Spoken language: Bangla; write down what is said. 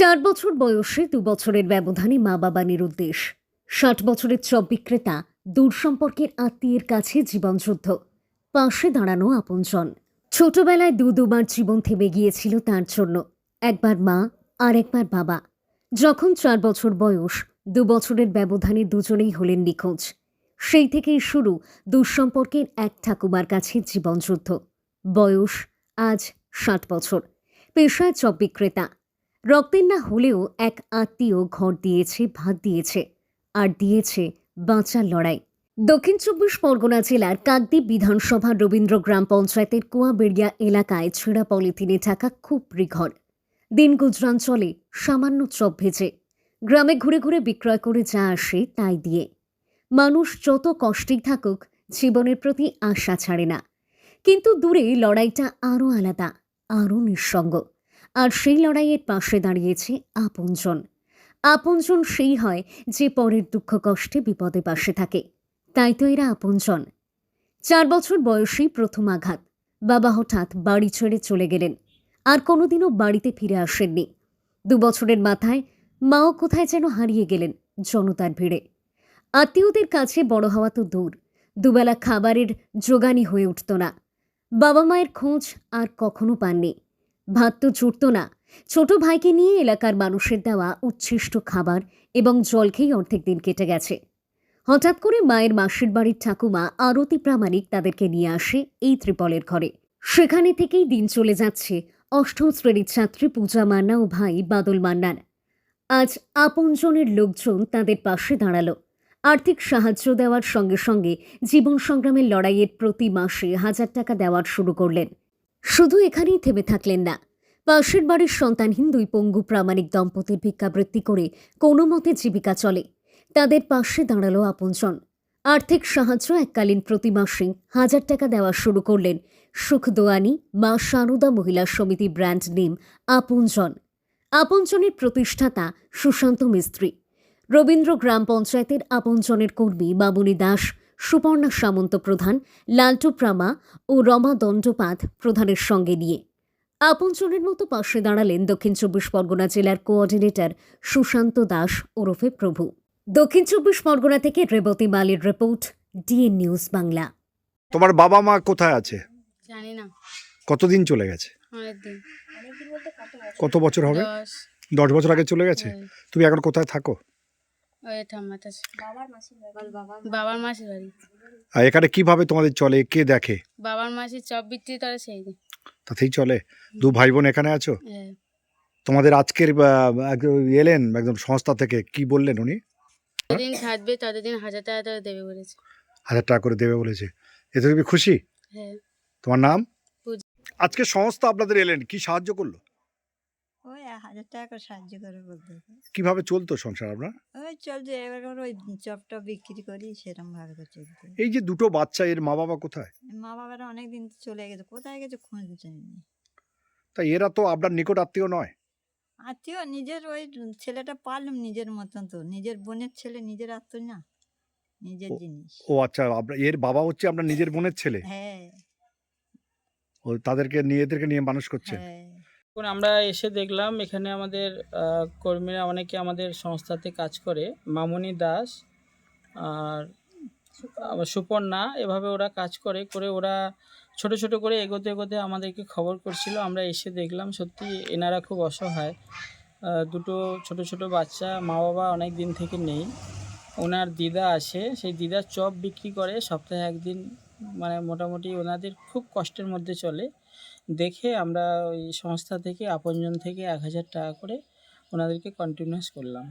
চার বছর বয়সে দু বছরের ব্যবধানে মা বাবা নিরুদ্দেশ। ষাট বছরের চপ বিক্রেতা, দূর সম্পর্কের আত্মীয়ের কাছে জীবনযুদ্ধ। পাশে দাঁড়ানো আপনজন। ছোটবেলায় দু দুবার জীবন থেমে গিয়েছিল তার জন্য। একবার মা, আর একবার বাবা। যখন চার বছর বয়স, দু বছরের ব্যবধানে দুজনেই হলেন নিখোঁজ। সেই থেকেই শুরু দুঃসম্পর্কের এক ঠাকুমার কাছে জীবনযুদ্ধ। বয়স, আজ ষাট বছর। পেশায় চপ বিক্রেতা। রক্তের না হলেও এক আত্মীয় ঘর দিয়েছে ভাত দিয়েছে আর দিয়েছে বাঁচার লড়াই। দক্ষিণ চব্বিশ পরগনা জেলার কাকদ্বীপ বিধানসভা রবীন্দ্র গ্রাম পঞ্চায়েতের কুয়াবেড়িয়া এলাকায় ছেঁড়া পলিথিনে থাকা খুব ঘর দিন চলে সামান্য চপ ভেজে, গ্রামে ঘুরে ঘুরে বিক্রয় করে যা আসে তাই দিয়ে। মানুষ যত কষ্টেই থাকুক, জীবনের প্রতি আশা ছাড়ে না। কিন্তু দূরে লড়াইটা আরও আলাদা, আরও নিঃসঙ্গ। আর সেই লড়াইয়ের পাশে দাঁড়িয়েছে আপনজন। আপনজন সেই হয় যে পরের দুঃখ কষ্টে বিপদে পাশে থাকে। তাই তো এরা আপনজন। চার বছর বয়সেই প্রথম আঘাত। বাবা হঠাৎ বাড়ি ছেড়ে চলে গেলেন। আর কোনোদিনও বাড়িতে ফিরে আসেননি। দু বছরের মাথায় মাও কোথায় যেন হারিয়ে গেলেন জনতার ভিড়ে। আত্মীয়দের কাছে বড় হওয়া তো দূর। দুবেলা খাবারের জোগানি হয়ে উঠত না। বাবা মায়ের খোঁজ আর কখনো পাননি। ভাত তো জুটত না। ছোট ভাইকে নিয়ে এলাকার মানুষের দেওয়া উচ্ছিষ্ট খাবার এবং জল খেয়ে অর্ধেক দিন কেটে গেছে। হঠাৎ করে মায়ের মাসির বাড়ির ঠাকুমা আরতি প্রামাণিক তাদেরকে নিয়ে আসে এই ত্রিপলের ঘরে। সেখানে থেকেই দিন চলে যাচ্ছে অষ্টম শ্রেণির ছাত্রী পূজা মান্না ও ভাই বাদল মান্নার। আজ আপনজনের লোকজন তাদের পাশে দাঁড়াল। আর্থিক সাহায্য দেওয়ার সঙ্গে সঙ্গে জীবন সংগ্রামের লড়াইয়ের প্রতি মাসে হাজার টাকা দেওয়ার শুরু করলেন। শুধু এখানেই থেমে থাকলেন না। পাশের বাড়ির সন্তানহীন দুই পঙ্গু প্রামাণিক দম্পতির ভিক্ষাবৃত্তি করে কোনো মতে জীবিকা চলে। তাদের পাশে দাঁড়াল আপনজন। আর্থিক সাহায্য এককালীন প্রতি মাসে হাজার টাকা দেওয়া শুরু করলেন সুখ দোয়ানি মা সানুদা মহিলা সমিতি ব্র্যান্ড নেম আপনজন। আপনজনের প্রতিষ্ঠাতা সুশান্ত মিস্ত্রি। রবীন্দ্র গ্রাম পঞ্চায়েতের আপনজনের কর্মী মামুনি দাস সুপর্ণা সামন্ত প্রধান লালটু প্রামা ও রমা দণ্ডপাত প্রধানের সঙ্গে নিয়ে। আপনজনের মতো পাশে দাঁড়ালেন দক্ষিণ চব্বিশ পরগনা জেলার কোঅর্ডিনেটর সুশান্ত দাস ওরফে প্রভু। দক্ষিণ চব্বিশ পরগনা থেকে রেবতী মালির রিপোর্ট ডিএন নিউজ বাংলা। তোমার বাবা মা কোথায় আছে? জানি না। কতদিন চলে গেছে? কত বছর হবে? দশ। বছর আগে চলে গেছে? তুমি এখন কোথায় থাকো? বাবার মাসির বাড়ি। আর এখানে কীভাবে তোমাদের চলে? কে দেখে? বাবার মাসির চপ বিক্রি করে সেই তাতেই চলে? দু ভাই বোন এখানে আছো? হ্যাঁ। তোমাদের আজকের এলেন একদম সংস্থা থেকে? কি বললেন উনি? যেদিন থাকবে ততদিন হাজার টাকা করে দেবে বলেছে। হাজার টাকা করে দেবে বলেছে। এতে তুমি খুশি? হ্যাঁ। তোমার নাম? পূজা। আজকে সংস্থা আপনাদের এলেন। কি সাহায্য করল? ওই হাজার টাকা করে সাহায্য করে বলতে। কীভাবে চলতো সংসার আপনার? ওই চলছে এবার ওই চপটা বিক্রি করি সেরকম ভাবে চলছে এই যে দুটো বাচ্চা এর মা বাবা কোথায়? মা বাবারা অনেক দিন চলে গেছে কোথায় গেছে খোঁজ চাইনি তা এরা তো আপনার নিকট আত্মীয় নয়। আত্মীয় নিজের ওই ছেলেটা পারলাম নিজের মতন তো নিজের বোনের ছেলে নিজের আত্মীয় না নিজের জিনিস। ও আচ্ছা আপনার এর বাবা হচ্ছে আপনার নিজের বোনের ছেলে? হ্যাঁ। ও তাদেরকে নিয়ে এদেরকে নিয়ে মানুষ করছে? হ্যাঁ। এখন আমরা এসে দেখলাম এখানে আমাদের কর্মীরা অনেকে আমাদের সংস্থাতে কাজ করে। মামনি দাস আর সুপর্ণা, এভাবে ওরা কাজ করে করে ওরা ছোট ছোট করে এগোতে এগোতে আমাদেরকে খবর করছিল। আমরা এসে দেখলাম, সত্যি এনারা খুব অসহায়। দুটো ছোট ছোট বাচ্চা মা বাবা অনেক দিন থেকে নেই। ওনার দিদা আসে, সেই দিদার চপ বিক্রি করে, সপ্তাহে একদিন মানে মোটামুটি ওনাদের খুব কষ্টের মধ্যে চলে। দেখে আমরা ওই সংস্থা থেকে আপনজন থেকে এক হাজার টাকা করে ওনাদেরকে কন্টিনিউস করলাম।